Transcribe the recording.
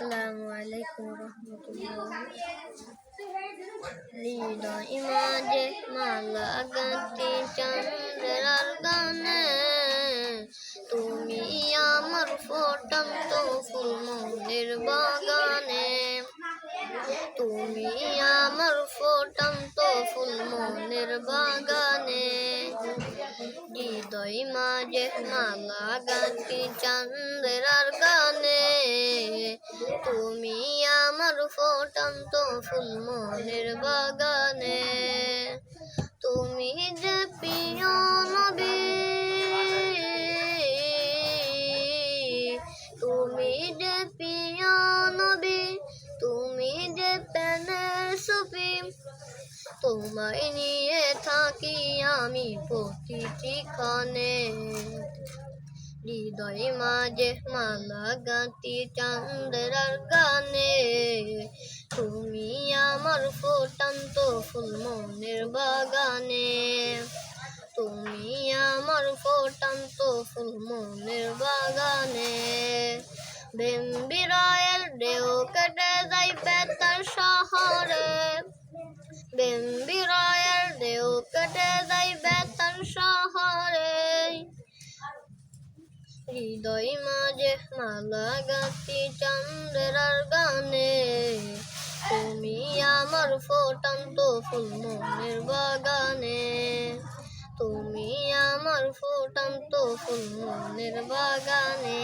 আসসালামু আলাইকুম রহমতুল্লাহ মাঝে মালা গাঁথি চন্দ্রার গানে তুমি আমার ফোটান্ত ফুল মনের বাগানে তুমি আমার ফোটান্ত ফুল মনের বাগানে হৃদয় মাঝে মালা গাঁথি চন্দ্রার গানে আমার ফুল মনের বাগানে। তুমি যে প্রিয় নবী তুমি যে প্রিয় নবী তুমি যে প্যানের সুপি, তোমায় নিয়ে থাকি আমি প্রতিটি ক্ষণে। হৃদয় মাঝে মালা গাঁতি চান্দ্রার গানে ফোটান্ত ফুল মনের বাগানে। তুমি আমার ফোটান্ত ফুল মনের বাগানে। বেম্বিরায়ের ঢেউ কেটে যাই পেতার শহরে। বেম্বিরায়ের ঢেউ কেটে যাই বেতার শহরে। হৃদয় মাঝে মালা গাতি চন্দ্রার গানে আমার ফোটান্ত ফুল মনের বাগানে। তুমি আমার ফোটান্ত ফুল মনের বাগানে।